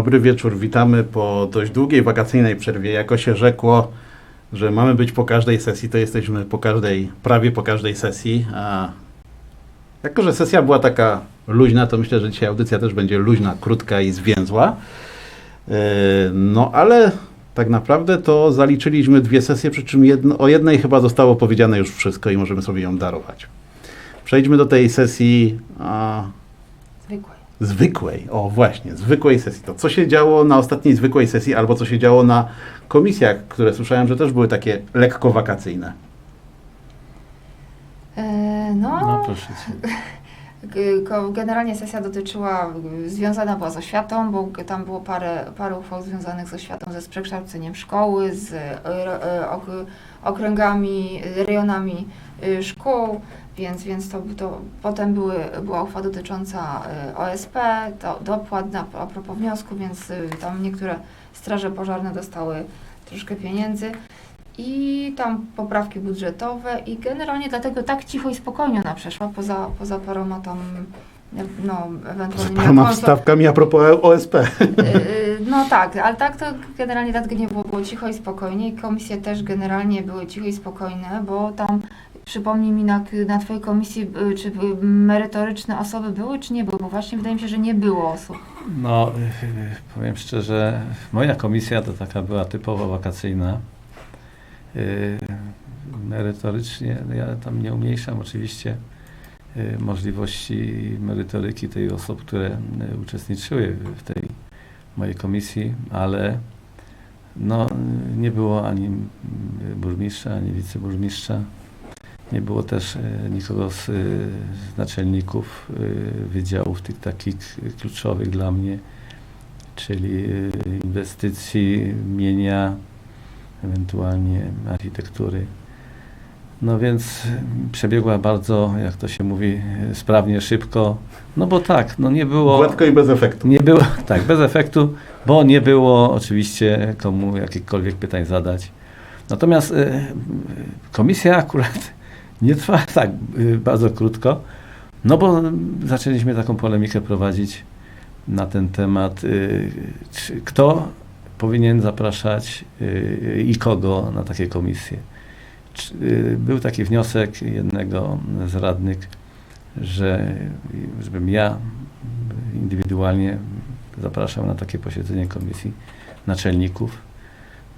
Dobry wieczór, witamy po dość długiej wakacyjnej przerwie. Jako się rzekło, że mamy być po każdej sesji, to jesteśmy po każdej, prawie po każdej sesji. A jako, że sesja była taka luźna, to myślę, że dzisiaj audycja też będzie luźna, krótka i zwięzła. Yy, No ale tak naprawdę to zaliczyliśmy dwie sesje, przy czym jedno, o jednej chyba zostało powiedziane już wszystko i możemy sobie ją darować. Przejdźmy do tej sesji a, Zwykłej. Zwykłej, o właśnie, zwykłej sesji. To co się działo na ostatniej zwykłej sesji, albo co się działo na komisjach, które słyszałem, że też były takie lekko wakacyjne. E, no, No proszę cię. generalnie sesja dotyczyła, y, związana była z oświatą, bo tam było parę, parę uchwał związanych z oświatą, ze przekształceniem szkoły, z e, ok, okręgami, y, rejonami y, szkół, więc, więc to, to potem były, była uchwała dotycząca y, OSP, do, dopłat na, a propos wniosku, więc y, tam niektóre straże pożarne dostały troszkę pieniędzy. I tam poprawki budżetowe i generalnie dlatego tak cicho i spokojnie ona przeszła, poza, poza paroma tam, no, Z ewentualnie... paroma wstawkami a propos OSP. No tak, ale tak to generalnie dlatego nie było, było cicho i spokojnie i komisje też generalnie były cicho i spokojne, bo tam przypomnij mi na, na Twojej komisji, y, czy y, merytoryczne osoby były, czy nie były, bo właśnie wydaje mi się, że nie było osób. No, y, powiem szczerze, moja komisja to taka była typowo wakacyjna. Merytorycznie, ja tam nie umniejszam oczywiście możliwości merytoryki tej osób, które uczestniczyły w tej mojej komisji, ale no, nie było ani burmistrza, ani wiceburmistrza. Nie było też y, nikogo z, y, z naczelników y, wydziałów tych takich kluczowych dla mnie, czyli inwestycji, mienia, ewentualnie architektury. No więc przebiegła bardzo, jak to się mówi, sprawnie, szybko. No bo tak, no nie było. Gładko i bez efektu. Nie było, tak, bez efektu, bo nie było oczywiście komu jakichkolwiek pytań zadać. Natomiast y, komisja akurat nie trwa tak y, bardzo krótko, no bo zaczęliśmy taką polemikę prowadzić na ten temat, y, czy, kto powinien zapraszać y, i kogo na takie komisje. Był taki wniosek jednego z radnych, że żebym ja indywidualnie zapraszał na takie posiedzenie komisji naczelników.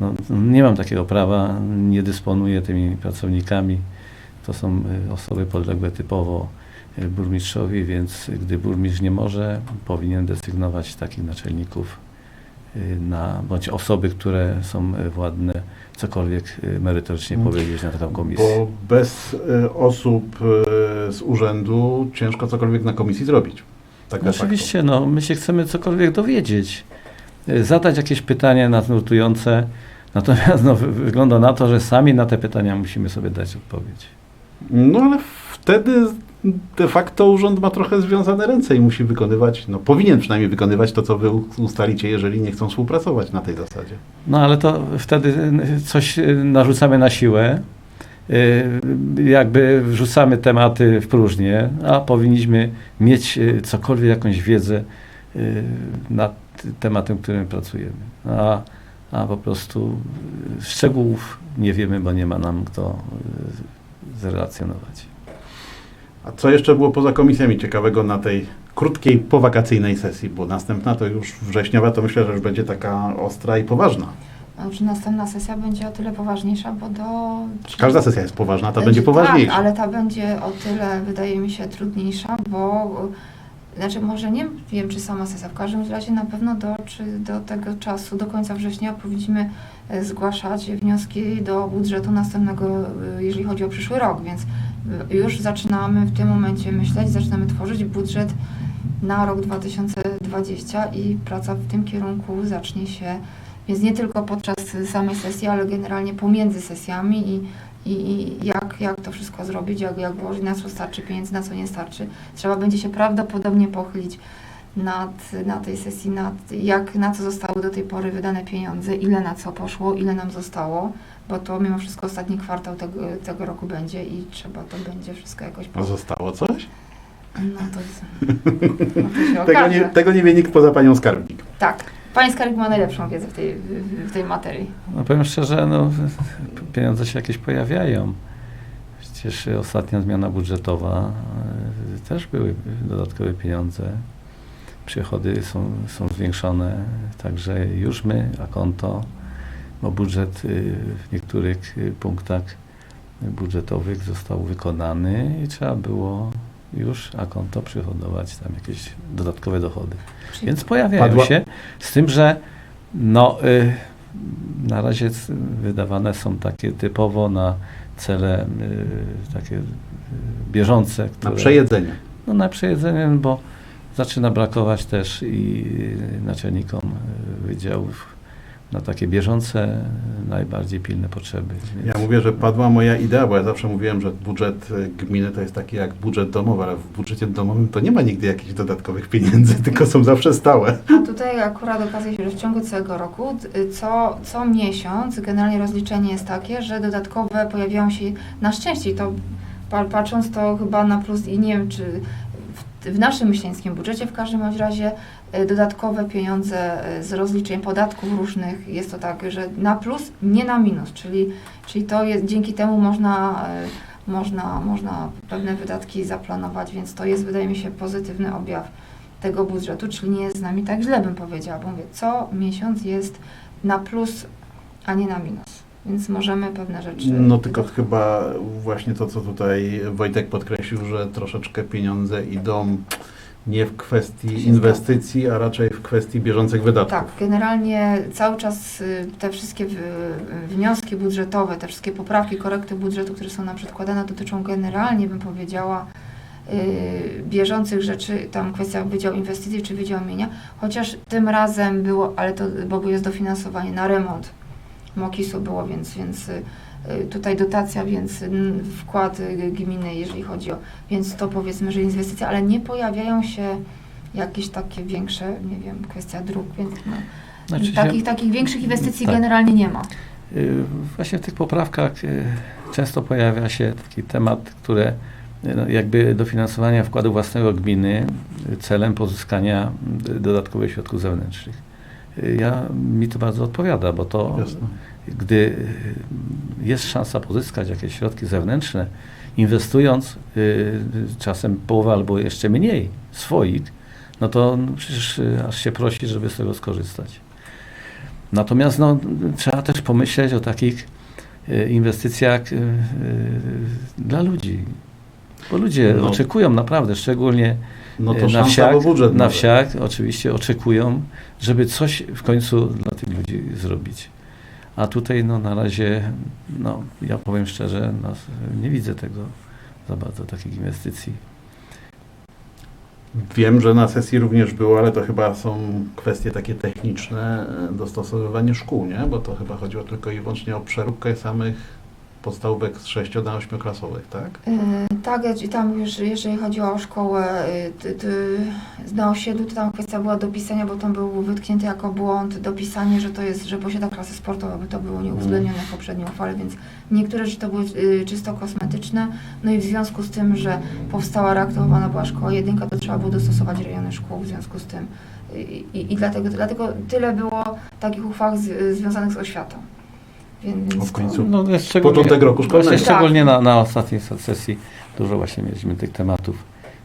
No, nie mam takiego prawa, nie dysponuję tymi pracownikami. To są y, osoby podległe typowo y, burmistrzowi, więc gdy burmistrz nie może, powinien desygnować takich naczelników y, na, bądź osoby, które są władne cokolwiek merytorycznie Mm. powiedzieć na taką komisję. Bo bez osób z urzędu ciężko cokolwiek na komisji zrobić. Tak No oczywiście, no, my się chcemy cokolwiek dowiedzieć, zadać jakieś pytania nas nurtujące, natomiast no, wy- wygląda na to, że sami na te pytania musimy sobie dać odpowiedź. No ale wtedy de facto urząd ma trochę związane ręce i musi wykonywać, no powinien przynajmniej wykonywać to, co wy ustalicie, jeżeli nie chcą współpracować na tej zasadzie. No ale to wtedy y, coś y, narzucamy na siłę, y, jakby wrzucamy tematy w próżnię, a powinniśmy mieć cokolwiek, jakąś wiedzę nad tematem, którym pracujemy. A, a po prostu szczegółów nie wiemy, bo nie ma nam kto zrelacjonować. A co jeszcze było poza komisjami ciekawego na tej krótkiej, powakacyjnej sesji? Bo następna to już wrześniowa, to myślę, że już będzie taka ostra i poważna. Znaczy następna sesja będzie o tyle poważniejsza, bo do... Każda sesja jest poważna, ta Będzie- będzie poważniejsza. Tak, ale ta będzie o tyle, wydaje mi się, trudniejsza, bo znaczy może nie wiem, czy sama sesja, w każdym razie na pewno do, czy do tego czasu, do końca września powinniśmy zgłaszać wnioski do budżetu następnego, y, jeżeli chodzi o przyszły rok, więc y, już zaczynamy w tym momencie myśleć, zaczynamy tworzyć budżet na rok 2020 i praca w tym kierunku zacznie się, więc nie tylko podczas samej sesji, ale generalnie pomiędzy sesjami i, i jak, jak to wszystko zrobić, jak, jak włożyć, na co starczy pieniędzy, na co nie starczy. Trzeba będzie się prawdopodobnie pochylić nad, na tej sesji, nad jak, na co zostały do tej pory wydane pieniądze, ile na co poszło, ile nam zostało, bo to mimo wszystko ostatni kwartał tego, tego roku będzie i trzeba to będzie wszystko jakoś... A zostało coś? No to, no to się Tego nie, tego nie wie nikt poza panią skarbnik. Tak. Pani Skarik ma najlepszą wiedzę w tej, w, w tej materii. No powiem szczerze, no, pieniądze się jakieś pojawiają. Przecież ostatnia zmiana budżetowa e, też były dodatkowe pieniądze. Przychody są, są zwiększone, także już my, a konto, bo budżet y, w niektórych y, punktach budżetowych został wykonany i trzeba było już a konto przychodować tam jakieś dodatkowe dochody. Czyli Więc pojawiają Padła- się, z tym, że no, y, na razie wydawane są takie typowo na cele y, takie y, bieżące, Na które, przejedzenie. no, na przejedzenie, bo zaczyna brakować też i naczelnikom wydziałów na takie bieżące, najbardziej pilne potrzeby. Ja Więc- mówię, że padła moja idea, bo ja zawsze mówiłem, że budżet gminy to jest taki jak budżet domowy, ale w budżecie domowym to nie ma nigdy jakichś dodatkowych pieniędzy, tylko są zawsze stałe. A tutaj akurat okazuje się, że w ciągu całego roku co, co miesiąc generalnie rozliczenie jest takie, że dodatkowe pojawiają się na szczęście i to pa- patrząc to chyba na plus i nie wiem czy w, naszym myśleńskim budżecie w każdym razie e, dodatkowe pieniądze e, z rozliczeń podatków różnych jest to tak, że na plus, nie na minus, czyli, czyli to jest dzięki temu można e, można, można pewne wydatki zaplanować, więc to jest wydaje mi się pozytywny objaw tego budżetu, czyli nie jest z nami tak źle, bym powiedziała, bo mówię, co miesiąc jest na plus, a nie na minus. Więc możemy pewne rzeczy. No tylko chyba właśnie to, co tutaj Wojtek podkreślił, że troszeczkę pieniądze idą nie w kwestii inwestycji, a raczej w kwestii bieżących wydatków. Tak, generalnie cały czas y, te wszystkie w- wnioski budżetowe, te wszystkie poprawki, korekty budżetu, które są nam przedkładane, dotyczą generalnie, bym powiedziała, y, bieżących rzeczy, tam kwestia Wydział Inwestycji czy Wydział Mienia, chociaż tym razem było, ale to, bo jest dofinansowanie na remont Mokisu było, więc, więc y, y, tutaj dotacja, więc mm, wkład y, gminy, jeżeli chodzi o, więc to powiedzmy, że inwestycja, ale nie pojawiają się jakieś takie większe, nie wiem, kwestia dróg, więc no, Znaczy się- takich, takich większych inwestycji Tak. generalnie nie ma. Y, Właśnie w tych poprawkach y, często pojawia się taki temat, które y, no, jakby dofinansowania wkładu własnego gminy y, celem pozyskania y, dodatkowych środków zewnętrznych. Ja, mi to bardzo odpowiada, bo to Jasne. gdy jest szansa pozyskać jakieś środki zewnętrzne, inwestując y, czasem połowę albo jeszcze mniej swoich, no to przecież y, aż się prosi, żeby z tego skorzystać. Natomiast no, trzeba też pomyśleć o takich y, inwestycjach y, y, dla ludzi. Bo ludzie No. oczekują naprawdę, szczególnie No to na wsiach, na wsiach oczywiście oczekują, żeby coś w końcu dla tych ludzi zrobić. A tutaj no, na razie, no, ja powiem szczerze, no, nie widzę tego za bardzo, takich inwestycji. Wiem, że na sesji również było, ale to chyba są kwestie takie techniczne, e, dostosowywanie szkół, nie? Bo to chyba chodziło tylko i wyłącznie o przeróbkę samych podstawówek z 6 do 8 klasowych, tak? Yy, tak, i tam już jeżeli chodziło o szkołę yy, ty, ty, na osiedlu, to tam kwestia była dopisania, bo tam był wytknięty jako błąd dopisanie, że to jest, że posiada klasy sportowe, bo to było nieuwzględnione w poprzedniej uchwale, więc niektóre rzeczy to były yy, czysto kosmetyczne, no i w związku z tym, że powstała reaktywowana była szkoła jedynka, to trzeba było dostosować rejony szkół w związku z tym i, i, i dlatego, dlatego tyle było takich uchwał z, związanych z oświatą. Więc, w końcu. No, szczególnie- Początek roku szkolnego. Właśnie Tak. szczególnie na, na ostatniej se- sesji dużo właśnie mieliśmy tych tematów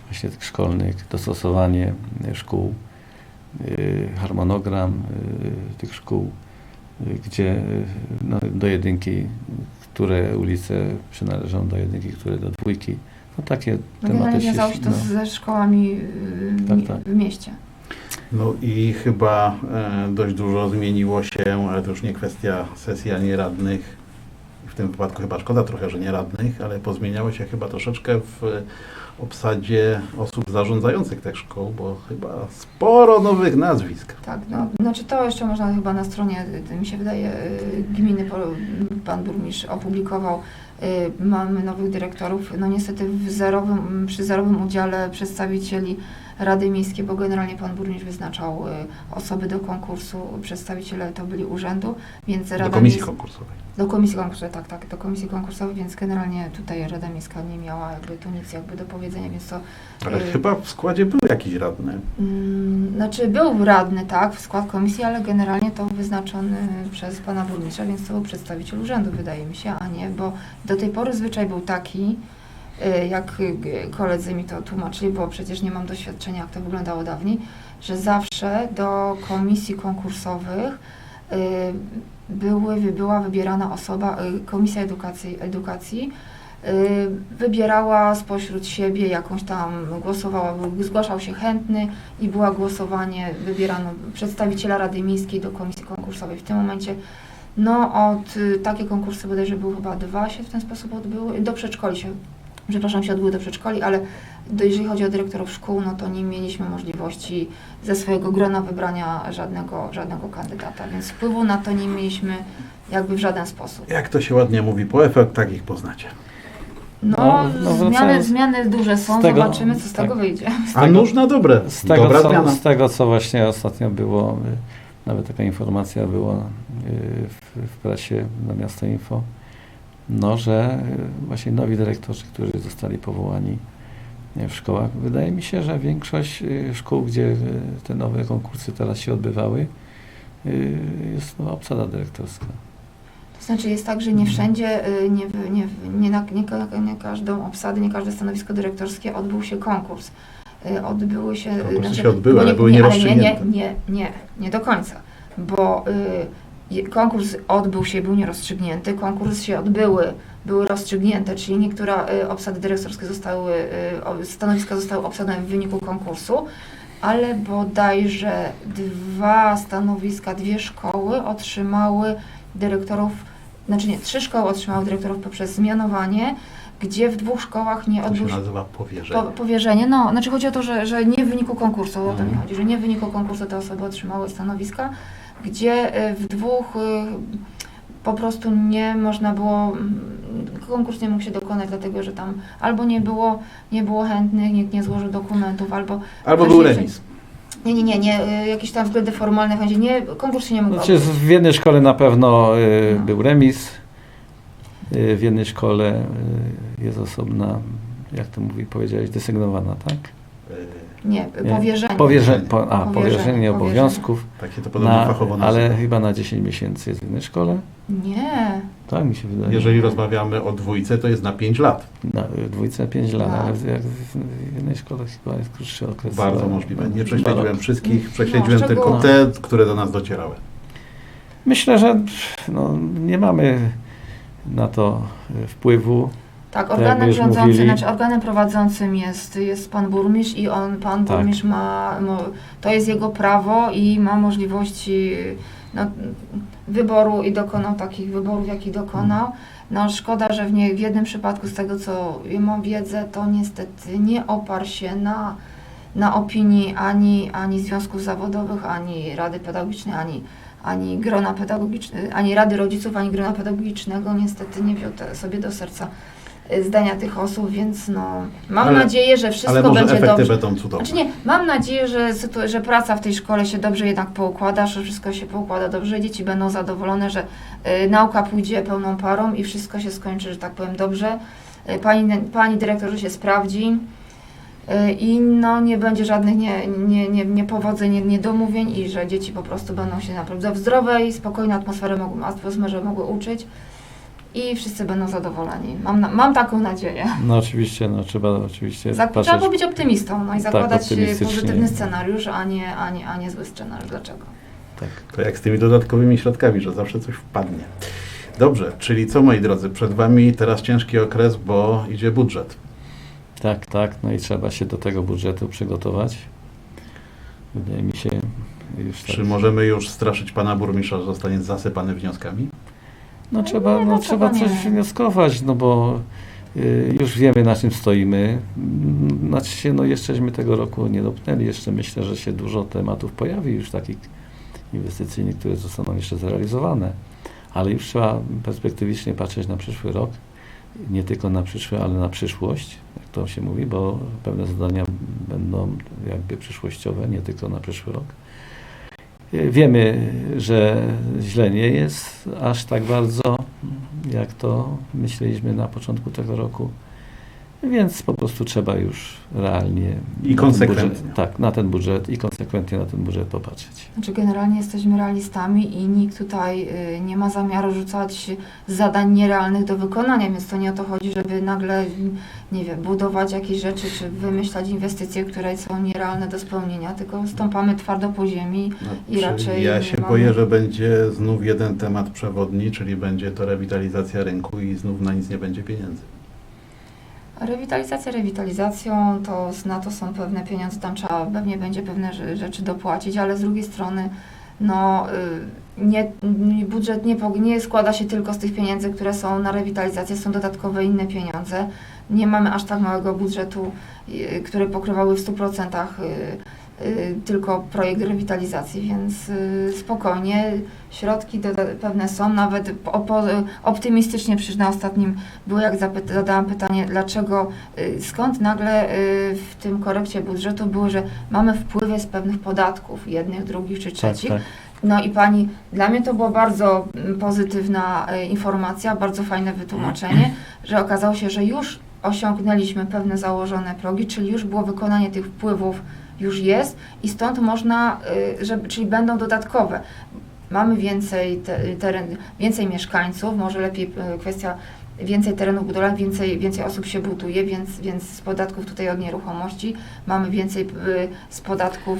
właśnie tych szkolnych, dostosowanie y, szkół, y, harmonogram y, tych szkół, y, gdzie y, no, do jedynki, które ulice przynależą do jedynki, które do dwójki. No takie No tematy się... wiązało się to no. ze szkołami Tak, tak. w mieście. No i chyba e, dość dużo zmieniło się, ale to już nie kwestia sesji ani radnych. W tym wypadku chyba szkoda trochę, że nie radnych, ale pozmieniało się chyba troszeczkę w obsadzie osób zarządzających tych szkół, bo chyba sporo nowych nazwisk. Tak, no, znaczy to jeszcze można chyba na stronie, y, mi się wydaje, y, gminy, pan burmistrz opublikował, y, mamy nowych dyrektorów, no niestety w zerowym, przy zerowym udziale przedstawicieli Rady Miejskie, bo generalnie pan burmistrz wyznaczał y, osoby do konkursu, przedstawiciele to byli urzędu, więc Rada Do komisji Miejska- konkursowej. do komisji konkursowej, tak, tak, do komisji konkursowej, więc generalnie tutaj Rada Miejska nie miała jakby tu nic jakby do powiedzenia, więc to Ale Y- chyba w składzie był jakiś radny. Mm, Znaczy był radny, tak, w skład komisji, ale generalnie to wyznaczony przez pana burmistrza, więc to był przedstawiciel urzędu, wydaje mi się, a nie, bo do tej pory zwyczaj był taki, jak y, koledzy mi to tłumaczyli, bo przecież nie mam doświadczenia, jak to wyglądało dawniej, że zawsze do komisji konkursowych y, były, była wybierana osoba, y, Komisja Edukacji, edukacji y, wybierała spośród siebie jakąś tam, głosowała, zgłaszał się chętny i było głosowanie, wybierano przedstawiciela Rady Miejskiej do komisji konkursowej. W tym momencie, no od, y, takie konkursy bodajże były chyba dwa się w ten sposób odbyły, do przedszkoli się, przepraszam, się odbyły do przedszkoli, ale do, jeżeli chodzi o dyrektorów szkół, no to nie mieliśmy możliwości ze swojego grona wybrania żadnego, żadnego kandydata, więc wpływu na to nie mieliśmy jakby w żaden sposób. Jak to się ładnie mówi, po efektach ich poznacie. No, No, no zmiany, wracając zmiany duże są, z tego- zobaczymy co z tak. tego wyjdzie. A tego- nóż na dobre. Z tego, Dobra co, zmiana. z tego, co właśnie ostatnio było, y, nawet taka informacja była y, w, w prasie na Miasto Info, no, że y, właśnie nowi dyrektorzy, którzy zostali powołani y, w szkołach, wydaje mi się, że większość y, szkół, gdzie te nowe konkursy teraz się odbywały, jest nowa obsada dyrektorska. To znaczy jest tak, że nie wszędzie, y, nie, nie, nie, na, nie, nie każdą obsadę, nie każde stanowisko dyrektorskie odbył się konkurs. Odbyły się... Konkursy się odbyły, bo ale były nie, nie, nierozstrzygnięte. nie, nie, nie do końca, bo y, konkurs odbył się, był nierozstrzygnięty, konkursy się odbyły, były rozstrzygnięte, czyli niektóre y, obsady dyrektorskie zostały, y, stanowiska zostały obsadzone w wyniku konkursu, ale bodajże dwa stanowiska, dwie szkoły otrzymały dyrektorów, znaczy nie, trzy szkoły otrzymały dyrektorów poprzez zmianowanie, gdzie w dwóch szkołach nie odbył się nazywa powierzenie. po, powierzenie. No, znaczy chodzi o to, że, że nie w wyniku konkursu, o to mi Mhm. chodzi, że nie w wyniku konkursu te osoby otrzymały stanowiska, gdzie y, w dwóch y, po prostu nie można było, mm, konkurs nie mógł się dokonać, dlatego że tam albo nie było, nie było chętnych, nikt nie złożył dokumentów, albo Albo był remis. nie, nie, nie, nie, y, jakieś tam względy formalne, w sensie nie, konkurs się nie mógł Znaczy, odbyć. w jednej szkole na pewno y, No. był remis, y, w jednej szkole y, jest osobna, jak to mówi, powiedziałeś, desygnowana, tak? Y, Nie, Nie. powierzenie. Powierze, po, a, Powierzenie, powierzenie obowiązków, Takie to podobnie na, fachowo ale nazywa. chyba na 10 miesięcy jest w jednej szkole. Nie, Tak mi się wydaje. Jeżeli rozmawiamy o dwójce, to jest na 5 lat. Na, w dwójce 5 lat, Tak. ale w, jak w, w jednej szkole chyba jest krótszy okres. Bardzo ale- możliwe. Nie prześledziłem lata. wszystkich, No, prześledziłem tylko szczegółowo. te, które do nas docierały. Myślę, że no, nie mamy na to y, wpływu. Tak, jak organem mówili. znaczy organem prowadzącym jest, jest pan burmistrz i on, pan Tak. burmistrz ma, mo, to jest jego prawo i ma możliwości no, wyboru i dokonał takich wyborów, jakich dokonał. No szkoda, że w, nie, w jednym przypadku, z tego co ja mam wiedzę, to niestety nie oparł się na, na opinii ani, ani związków zawodowych, ani Rady Pedagogicznej, ani, ani grona pedagogicznego, ani Rady Rodziców, ani grona pedagogicznego. Niestety nie wziął sobie do serca zdania tych osób, więc no, mam Ale- nadzieję, że Ale wszystko może będzie efekty dobrze. będą cudowne. Znaczy nie, mam nadzieję, że, sytu- że praca w tej szkole się dobrze jednak poukłada, że wszystko się poukłada dobrze, dzieci będą zadowolone, że y, nauka pójdzie pełną parą i wszystko się skończy, że tak powiem, dobrze. Y, pani, pani dyrektor że się sprawdzi y, i no, nie będzie żadnych nie, nie, nie, niepowodzeń, nie, niedomówień i że dzieci po prostu będą się naprawdę w zdrowej, spokojnej atmosferze mogły, atmosferze mogły uczyć i wszyscy będą zadowoleni. Mam, na, mam taką nadzieję. No oczywiście, no trzeba oczywiście Zak- patrzeć. trzeba być optymistą no i zakładać Tak, pozytywny scenariusz, a nie, a, nie, a nie zły scenariusz. Dlaczego? Tak. To jak z tymi dodatkowymi środkami, że zawsze coś wpadnie. Dobrze, czyli co moi drodzy, przed Wami teraz ciężki okres, bo idzie budżet. Tak, tak, no i trzeba się do tego budżetu przygotować. Wydaje mi się już tak. Czy możemy już straszyć Pana Burmistrza, że zostanie zasypany wnioskami? No trzeba, no, no trzeba chyba coś nie. wnioskować, no bo y, już wiemy na czym stoimy. Znaczy się, no jeszcześmy tego roku nie dopnęli, jeszcze myślę, że się dużo tematów pojawi już takich inwestycyjnych, które zostaną jeszcze zrealizowane. Ale już trzeba perspektywicznie patrzeć na przyszły rok, nie tylko na przyszły, ale na przyszłość, jak to się mówi, bo pewne zadania będą jakby przyszłościowe, nie tylko na przyszły rok. Wiemy, że źle nie jest aż tak bardzo, jak to myśleliśmy na początku tego roku. Więc po prostu trzeba już realnie I na ten konsekwentnie. budżet, tak, na ten budżet i konsekwentnie na ten budżet popatrzeć. Znaczy generalnie jesteśmy realistami i nikt tutaj y, nie ma zamiaru rzucać zadań nierealnych do wykonania, więc to nie o to chodzi, żeby nagle, nie wiem, budować jakieś rzeczy czy wymyślać inwestycje, które są nierealne do spełnienia, tylko stąpamy twardo po ziemi. No, I raczej ja się mamy- boję, że będzie znów jeden temat przewodni, czyli będzie to rewitalizacja rynku i znów na nic nie będzie pieniędzy. Rewitalizacja rewitalizacją, to na to są pewne pieniądze, tam trzeba pewnie będzie pewne rze- rzeczy dopłacić, ale z drugiej strony no, y, nie, budżet nie, nie składa się tylko z tych pieniędzy, które są na rewitalizację, są dodatkowe inne pieniądze. Nie mamy aż tak małego budżetu, y, który pokrywały w 100% y, y, tylko projekt rewitalizacji, więc y, spokojnie środki pewne są, nawet optymistycznie przecież na ostatnim było jak zadałam pytanie, dlaczego, y, skąd nagle y, w tym korekcie budżetu było, że mamy wpływy z pewnych podatków, jednych, drugich czy trzecich. tak. No i pani, dla mnie to była bardzo mm, pozytywna y, informacja, bardzo fajne wytłumaczenie, że okazało się, że już osiągnęliśmy pewne założone progi, czyli już było wykonanie tych wpływów, już jest i stąd można, y, żeby, czyli będą dodatkowe. Mamy więcej, te, teren, więcej mieszkańców, może lepiej y, kwestia więcej terenów budowlanych, więcej, więcej osób się buduje, więc, więc z podatków tutaj od nieruchomości mamy więcej y, z podatków.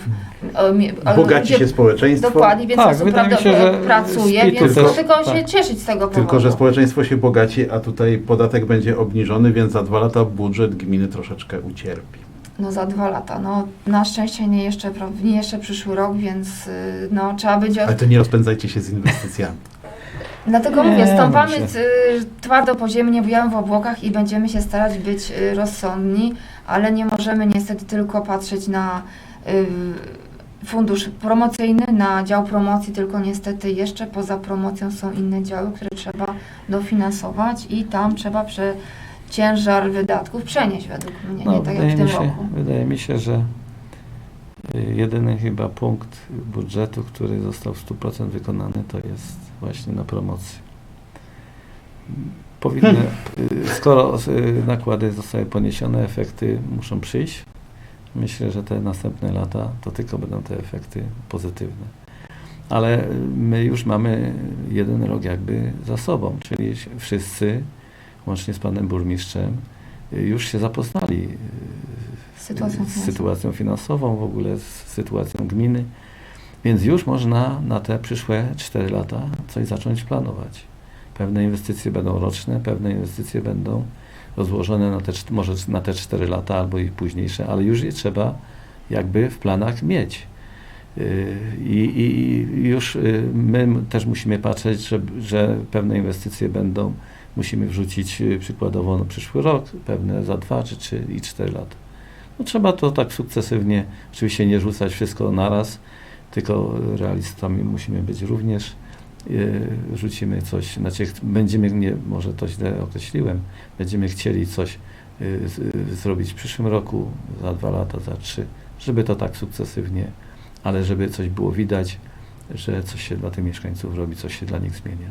o, mi- o, Bogaci się społeczeństwo, Dokładnie, więc Tak, osób prawda, się, że pracuje, więc też- tylko się tak. cieszyć z tego powodu. tylko że społeczeństwo się bogaci, a tutaj podatek będzie obniżony, więc za dwa lata budżet gminy troszeczkę ucierpi. No za dwa lata. No na szczęście nie jeszcze, nie jeszcze przyszły rok, więc y, no trzeba będzie... Ale to nie rozpędzajcie się z inwestycjami. Dlatego Nie, mówię, stąpamy myślę. y, twardo po ziemi, nie bujamy w obłokach i będziemy się starać być y, rozsądni, ale nie możemy niestety tylko patrzeć na y, fundusz promocyjny, na dział promocji, tylko niestety jeszcze poza promocją są inne działy, które trzeba dofinansować i tam trzeba prze, ciężar wydatków przenieść według mnie, No, nie tak jak w tym się, roku. wydaje mi się, że y, jedyny chyba punkt budżetu, który został w 100% wykonany, to jest właśnie na promocję. Powinny, y, skoro y, nakłady zostały poniesione, efekty muszą przyjść. Myślę, że te następne lata to tylko będą te efekty pozytywne. Ale my już mamy jeden rok jakby za sobą, czyli wszyscy, łącznie z panem burmistrzem, y, już się zapoznali y, Sytuacją z sytuacją finansową, w ogóle z sytuacją gminy, więc już można na te przyszłe 4 lata coś zacząć planować. Pewne inwestycje będą roczne, pewne inwestycje będą rozłożone na te, może na te 4 lata albo i późniejsze, ale już je trzeba jakby w planach mieć. Yy, I, i, już my też musimy patrzeć, że, że pewne inwestycje będą, musimy wrzucić yy, przykładowo na przyszły rok, pewne za 2 czy 3 i 4 lata. No, trzeba to tak sukcesywnie, oczywiście nie rzucać wszystko naraz, tylko realistami musimy być również. Yy, Rzucimy coś, znaczy będziemy, nie, może to źle określiłem, będziemy chcieli coś yy, zrobić w przyszłym roku, za dwa lata, za trzy, żeby to tak sukcesywnie, ale żeby coś było widać, że coś się dla tych mieszkańców robi, coś się dla nich zmienia.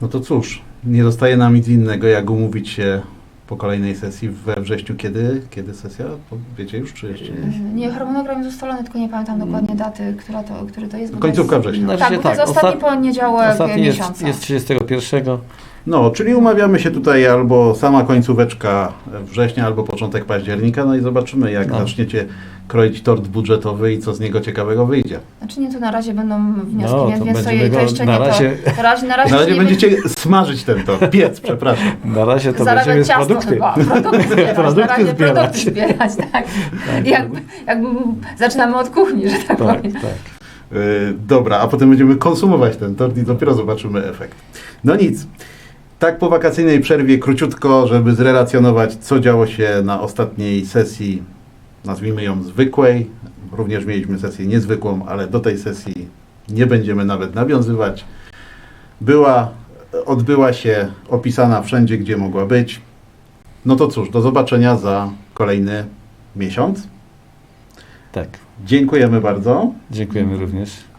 No to cóż, nie zostaje nam nic innego, jak umówić się po kolejnej sesji we wrześniu. Kiedy, kiedy sesja? Wiecie już, czy jeszcze nie? Y, Nie, harmonogram jest ustalony, tylko nie pamiętam dokładnie daty, która to, który to jest. bo to Końcówka jest, września. Na Tak, bo to jest tak, ostatni ostat- poniedziałek Ostatni jest, miesiąca. jest 31. No, czyli umawiamy się tutaj albo sama końcóweczka września, albo początek października, no i zobaczymy, jak No. zaczniecie kroić tort budżetowy i co z niego ciekawego wyjdzie. Znaczy nie, tu na razie będą wnioski, No, więc, to więc to, to jeszcze na nie razie- to. to razie, na razie, Na razie nie będziecie smażyć ten tort, piec, przepraszam. Na razie to Zarabiać będziemy ciasto produkty. chyba, produkty zbierać, Produkty na razie zbierać. produkty zbierać, tak. Tak, Jakby, jakby zaczynamy od kuchni, że tak, tak, powiem. tak. Yy, dobra, a potem będziemy konsumować ten tort i dopiero zobaczymy efekt. No nic. Tak po wakacyjnej przerwie króciutko, żeby zrelacjonować, co działo się na ostatniej sesji, nazwijmy ją zwykłej. Również mieliśmy sesję niezwykłą, ale do tej sesji nie będziemy nawet nawiązywać. Była, odbyła się opisana wszędzie, gdzie mogła być. No to cóż, do zobaczenia za kolejny miesiąc. Tak. Dziękujemy bardzo. Dziękujemy również.